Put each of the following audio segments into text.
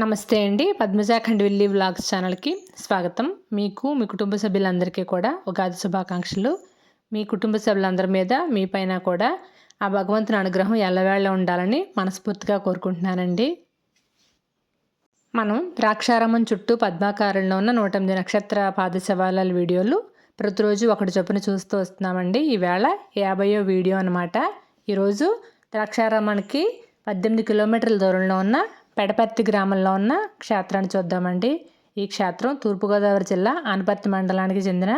నమస్తే అండి. పద్మజా ఖండవిల్లి వ్లాగ్స్ ఛానల్కి స్వాగతం. మీకు మీ కుటుంబ సభ్యులందరికీ కూడా ఉగాది శుభాకాంక్షలు. మీ కుటుంబ సభ్యులందరి మీద మీ పైన కూడా ఆ భగవంతుని అనుగ్రహం ఎల్లవేళ ఉండాలని మనస్ఫూర్తిగా కోరుకుంటున్నానండి. మనం ద్రాక్షారామం చుట్టూ పద్మాకారంలో ఉన్న నూట ఎనిమిది నక్షత్ర పాదశవాలాల వీడియోలు ప్రతిరోజు ఒకటి చొప్పున చూస్తూ వస్తున్నామండి. ఈవేళ యాభయో వీడియో అనమాట ఈరోజు ద్రాక్షారామానికి పద్దెనిమిది కిలోమీటర్ల దూరంలో ఉన్న పెడపర్తి గ్రామంలో ఉన్న క్షేత్రాన్ని చూద్దామండి. ఈ క్షేత్రం తూర్పుగోదావరి జిల్లా ఆనపర్తి మండలానికి చెందిన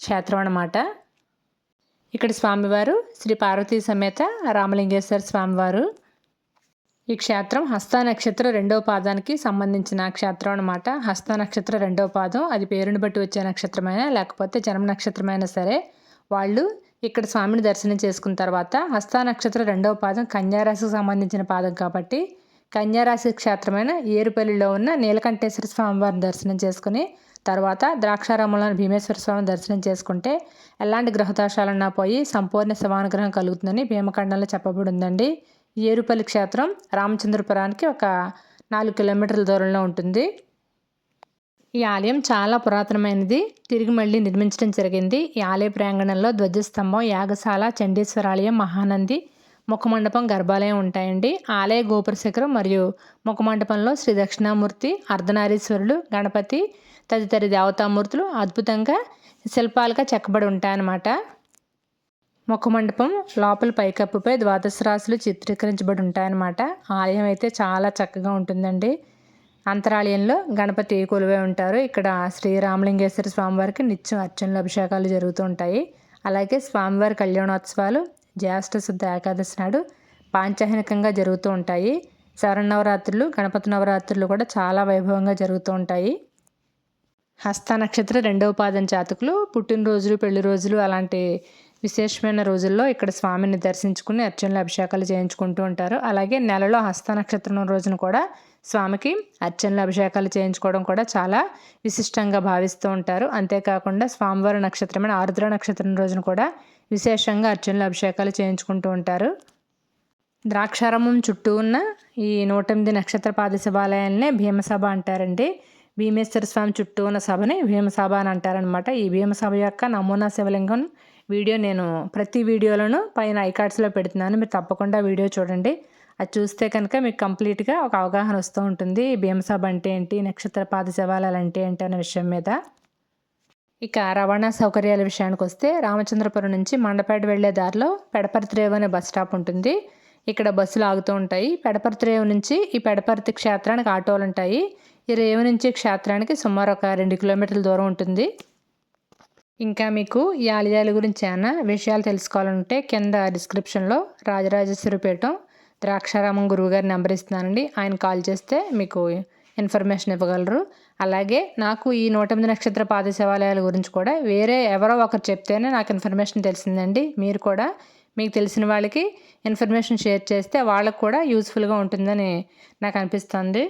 క్షేత్రం అన్నమాట. ఇక్కడ స్వామివారు శ్రీ పార్వతీ సమేత రామలింగేశ్వర స్వామివారు. ఈ క్షేత్రం హస్త నక్షత్రం రెండవ పాదానికి సంబంధించిన క్షేత్రం అనమాట హస్త నక్షత్రం రెండవ పాదం అది పేరుని బట్టి వచ్చే నక్షత్రమైనా లేకపోతే జన్మ నక్షత్రమైనా సరే వాళ్ళు ఇక్కడ స్వామిని దర్శనం చేసుకున్న తర్వాత హస్త నక్షత్రం రెండవ పాదం కన్యారాశికి సంబంధించిన పాదం కాబట్టి కన్యారాశి క్షేత్రమైన ఏరుపల్లిలో ఉన్న నీలకంఠేశ్వర స్వామివారిని దర్శనం చేసుకుని తర్వాత ద్రాక్షారామంలోని భీమేశ్వర స్వామిని దర్శనం చేసుకుంటే ఎలాంటి గ్రహదోషాలన్నా పోయి సంపూర్ణ శివానుగ్రహం కలుగుతుందని భీమఖండంలో చెప్పబడిందండి. ఏరుపల్లి క్షేత్రం రామచంద్రపురానికి ఒక నాలుగు కిలోమీటర్ల దూరంలో ఉంటుంది. ఈ ఆలయం చాలా పురాతనమైనది. తిరిగి మళ్ళీ నిర్మించడం జరిగింది. ఈ ఆలయ ప్రాంగణంలో ధ్వజస్తంభం యాగశాల చండీశ్వర ఆలయం మహానంది ముఖమండపం గర్భాలయం ఉంటాయండి. ఆలయ గోపుర శిఖరం మరియు ముఖమండపంలో శ్రీ దక్షిణామూర్తి అర్ధనారీశ్వరులు గణపతి తదితర దేవతామూర్తులు అద్భుతంగా శిల్పాలుగా చెక్కబడి ఉంటాయన్నమాట. ముఖమండపం లోపల పైకప్పుపై ద్వాదశ రాశులు చిత్రీకరించబడి ఉంటాయన్నమాట. ఆలయం అయితే చాలా చక్కగా ఉంటుందండి. అంతరాలయంలో గణపతి కొలువై ఉంటారు ఇక్కడ శ్రీ రామలింగేశ్వర స్వామివారికి నిత్యం అర్చనలు అభిషేకాలు జరుగుతూ ఉంటాయి. అలాగే స్వామివారి కళ్యాణోత్సవాలు జ్యేష్ఠ శుద్ధ ఏకాదశి నాడు పాంచాహనికంగా జరుగుతూ ఉంటాయి. శరణవరాత్రులు గణపతి నవరాత్రులు కూడా చాలా వైభవంగా జరుగుతూ ఉంటాయి. హస్త నక్షత్ర రెండవ పాదం జాతకులు పుట్టినరోజులు పెళ్ళి రోజులు అలాంటి విశేషమైన రోజుల్లో ఇక్కడ స్వామిని దర్శించుకుని అర్చనలు అభిషేకాలు చేయించుకుంటూ ఉంటారు. అలాగే నెలలో హస్త నక్షత్రం రోజున కూడా స్వామికి అర్చనలు అభిషేకాలు చేయించుకోవడం కూడా చాలా విశిష్టంగా భావిస్తూ ఉంటారు. అంతేకాకుండా స్వామివారి నక్షత్రమైన ఆరుద్ర నక్షత్రం రోజున కూడా విశేషంగా అర్చనలు అభిషేకాలు చేయించుకుంటూ ఉంటారు. ద్రాక్షారామం చుట్టూ ఉన్న ఈ నూట ఎనిమిది నక్షత్ర పాద శివాలయాన్నే భీమసభ అంటారండి. భీమేశ్వర స్వామి చుట్టూ ఉన్న సభని భీమసభ అని అంటారనమాట ఈ భీమసభ యొక్క నమూనా శివలింగం వీడియో నేను ప్రతి వీడియోలను పైన ఐకార్డ్స్లో పెడుతున్నాను. మీరు తప్పకుండా వీడియో చూడండి. అది చూస్తే కనుక మీకు కంప్లీట్గా ఒక అవగాహన వస్తూ ఉంటుంది. భీమసభ అంటే ఏంటి? నక్షత్ర పాద శివాలయాలు అంటే ఏంటి అనే విషయం మీద. ఇక రవాణా సౌకర్యాల విషయానికి వస్తే రామచంద్రపురం నుంచి మండపేట వెళ్ళే దారిలో పెడపర్తిరేవు అనే బస్ స్టాప్ ఉంటుంది. ఇక్కడ బస్సులు ఆగుతూ ఉంటాయి. పెడపర్తి రేవు నుంచి ఈ పెడపర్తి క్షేత్రానికి ఆటోలు ఉంటాయి. ఈ రేవు నుంచి క్షేత్రానికి సుమారు ఒక రెండు కిలోమీటర్ల దూరం ఉంటుంది. ఇంకా మీకు ఈ ఆలయాల గురించి ఏమైనా విషయాలు తెలుసుకోవాలంటే కింద డిస్క్రిప్షన్లో రాజరాజేశ్వరిపేటం ద్రాక్షారామం గురువుగారి నెంబర్ ఇస్తున్నానండి. ఆయన కాల్ చేస్తే మీకు ఇన్ఫర్మేషన్ ఇవ్వగలరు. అలాగే నాకు ఈ నూట ఎనిమిది నక్షత్ర పాద శివాలయాల గురించి కూడా వేరే ఎవరో ఒకరు చెప్తేనే నాకు ఇన్ఫర్మేషన్ తెలిసిందండి. మీరు కూడా మీకు తెలిసిన వాళ్ళకి ఇన్ఫర్మేషన్ షేర్ చేస్తే వాళ్ళకు కూడా యూస్ఫుల్గా ఉంటుందని నాకు అనిపిస్తుంది.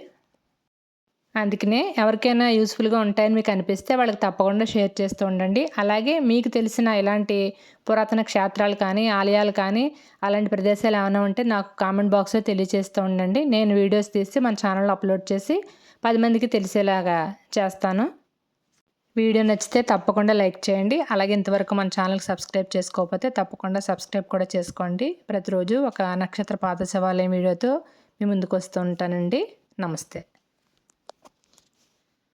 అందుకనే ఎవరికైనా యూస్ఫుల్గా ఉంటాయని మీకు అనిపిస్తే వాళ్ళకి తప్పకుండా షేర్ చేస్తూ ఉండండి. అలాగే మీకు తెలిసిన ఇలాంటి పురాతన క్షేత్రాలు కానీ ఆలయాలు కానీ అలాంటి ప్రదేశాలు ఏమైనా ఉంటే నాకు కామెంట్ బాక్స్లో తెలియజేస్తూ ఉండండి. నేను వీడియోస్ తీసి మన ఛానల్లో అప్లోడ్ చేసి పది మందికి తెలిసేలాగా చేస్తాను. వీడియో నచ్చితే తప్పకుండా లైక్ చేయండి. అలాగే ఇంతవరకు మన ఛానల్కి సబ్స్క్రైబ్ చేసుకోకపోతే తప్పకుండా సబ్స్క్రైబ్ కూడా చేసుకోండి. ప్రతిరోజు ఒక నక్షత్ర పాత శివాలయం వీడియోతో మీ ముందుకు వస్తూ ఉంటానండి. నమస్తే.